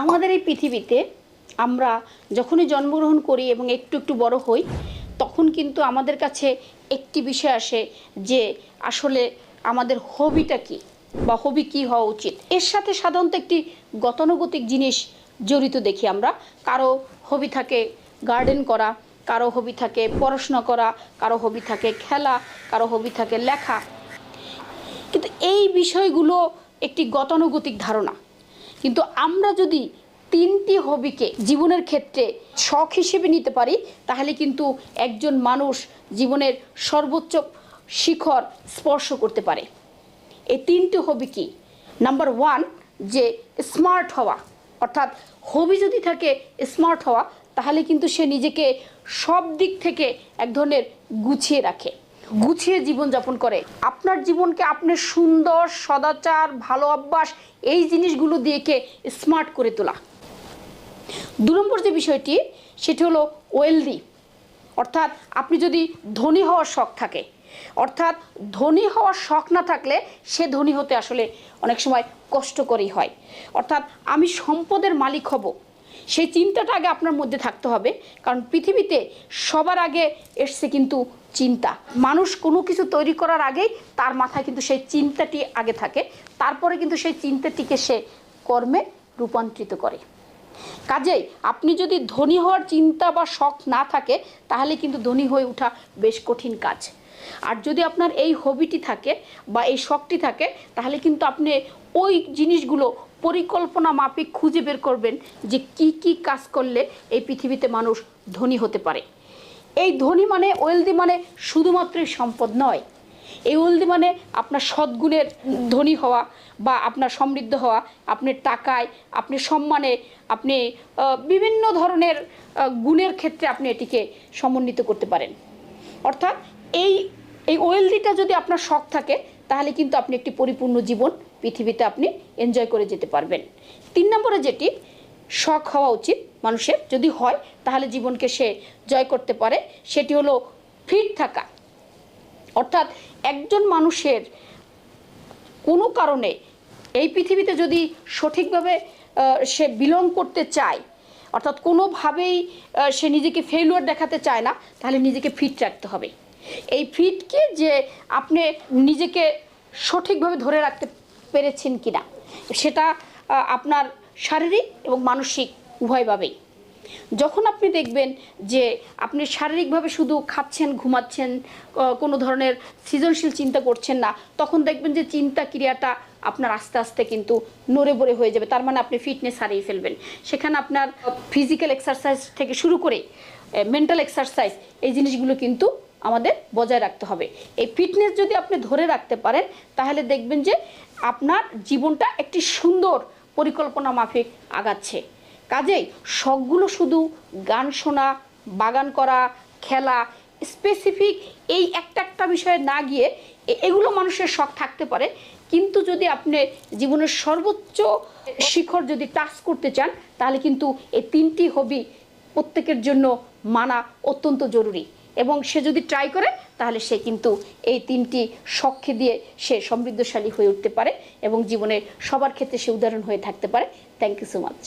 আমাদের এই পৃথিবীতে আমরা যখনই জন্মগ্রহণ করি এবং একটু একটু বড় হই, তখন কিন্তু আমাদের কাছে একটি বিষয় আসে যে আসলে আমাদের হবিটা কি বা হবি কি হওয়া উচিত। এর সাথে সাধারণত একটি গতানুগতিক জিনিস জড়িত দেখি আমরা। কারও হবি থাকে গার্ডেন করা, কারও হবি থাকে পড়াশোনা করা, কারও হবি থাকে খেলা, কারও হবি থাকে লেখা। কিন্তু এই বিষয়গুলো একটি গতানুগতিক ধারণা। কিন্তু আমরা যদি তিনটি হবিকে জীবনের ক্ষেত্রে শখ হিসেবে নিতে পারি, তাহলে কিন্তু একজন মানুষ জীবনের সর্বোচ্চ শিখর স্পর্শ করতে পারে। এই তিনটি হবি কি? নাম্বার ওয়ান যে স্মার্ট হওয়া। অর্থাৎ হবি যদি থাকে স্মার্ট হওয়া, তাহলে কিন্তু সে নিজেকে সব দিক থেকে এক ধরনের গুছিয়ে রাখে। গুছিয়ে জীবনযাপন করে। আপনার জীবনকে আপনি সুন্দর, সদাচার, ভালো অভ্যাস, এই জিনিসগুলো দিয়েকে স্মার্ট করে তোলা। দু নম্বর যে বিষয়টি, সেটি হলো ওয়েলদি অর্থাৎ আপনি যদি ধনী হওয়ার শখ থাকে, অর্থাৎ ধনী হওয়ার শখ না থাকলে সে ধনী হতে আসলে অনেক সময় কষ্টকরই হয়। অর্থাৎ আমি সম্পদের মালিক হব সেই চিন্তাটা আগে আপনার মধ্যে থাকতে হবে। কারণ পৃথিবীতে সবার আগে এসছে কিন্তু চিন্তা। মানুষ কোনো কিছু তৈরি করার আগেই তার মাথায় কিন্তু সেই চিন্তাটি আগে থাকে। তারপরে কিন্তু সেই চিন্তাটিকে সে কর্মে রূপান্তরিত করে। কাজেই আপনি যদি ধনী হওয়ার চিন্তা বা শখ না থাকে, তাহলে কিন্তু ধনী হয়ে ওঠা বেশ কঠিন কাজ। আর যদি আপনার এই হবিটি থাকে বা এই শখটি থাকে, তাহলে কিন্তু আপনি ওই জিনিসগুলো পরিকল্পনা মাফিক খুঁজে বের করবেন যে কি কি কাজ করলে এই পৃথিবীতে মানুষ ধনী হতে পারে। এই ধনী মানে ওয়েলদি মানে শুধুমাত্র সম্পদ নয়। এই ওয়েলদি মানে আপনার সদ্গুণের ধনী হওয়া বা আপনার সমৃদ্ধ হওয়া, আপনি টাকায়, আপনি সম্মানে, আপনি বিভিন্ন ধরনের গুণের ক্ষেত্রে আপনি এটিকে সমন্বিত করতে পারেন। অর্থাৎ এই এই ওয়েলদিটা যদি আপনার শখ থাকে, তাহলে কিন্তু আপনি একটি পরিপূর্ণ জীবন পৃথিবীতে আপনি এনজয় করে যেতে পারবেন। তিন নম্বরে যেটি, শখ হওয়া উচিত মানুষের। যদি হয়, তাহলে জীবনকে সে জয় করতে পারে। সেটি হলো ফিট থাকা। অর্থাৎ একজন মানুষের কোনো কারণে এই পৃথিবীতে যদি সঠিকভাবে সে বিলং করতে চায়, অর্থাৎ কোনোভাবেই সে নিজেকে ফেলুয়ার দেখাতে চায় না, তাহলে নিজেকে ফিট রাখতে হবে। এই ফিটকে যে আপনি নিজেকে সঠিকভাবে ধরে রাখতে পেরেছেন কি না সেটা আপনার শারীরিক এবং মানসিক উভয়ভাবেই। যখন আপনি দেখবেন যে আপনি শারীরিকভাবে শুধু খাচ্ছেন, ঘুমাচ্ছেন কোনো ধরনের সৃজনশীল চিন্তা করছেন না, তখন দেখবেন যে চিন্তা ক্রিয়াটা আপনার আস্তে আস্তে কিন্তু নড়ে বড়ে হয়ে যাবে। তার মানে আপনি ফিটনেস হারিয়ে ফেলবেন। সেখানে আপনার ফিজিক্যাল এক্সারসাইজ থেকে শুরু করে মেন্টাল এক্সারসাইজ এই জিনিসগুলো কিন্তু আমাদের বজায় রাখতে হবে। এই ফিটনেস যদি আপনি ধরে রাখতে পারেন, তাহলে দেখবেন যে আপনার জীবনটা একটি সুন্দর পরিকল্পনা মাফিক আগাচ্ছে। কাজেই শখগুলো শুধু গান শোনা, বাগান করা, খেলা স্পেসিফিক এই একটা একটা বিষয়ে না গিয়ে এগুলো মানুষের শখ থাকতে পারে। কিন্তু যদি আপনি জীবনের সর্বোচ্চ শিখর যদি টাচ করতে চান, তাহলে কিন্তু এই তিনটি হবি প্রত্যেকের জন্য মানা অত্যন্ত জরুরি। এবং সে যদি ট্রাই করে, তাহলে সে কিন্তু এই তিনটি শখকে দিয়ে সে সমৃদ্ধশালী হয়ে উঠতে পারে এবং জীবনের সবার ক্ষেত্রে সে উদাহরণ হয়ে থাকতে পারে। Thank you so much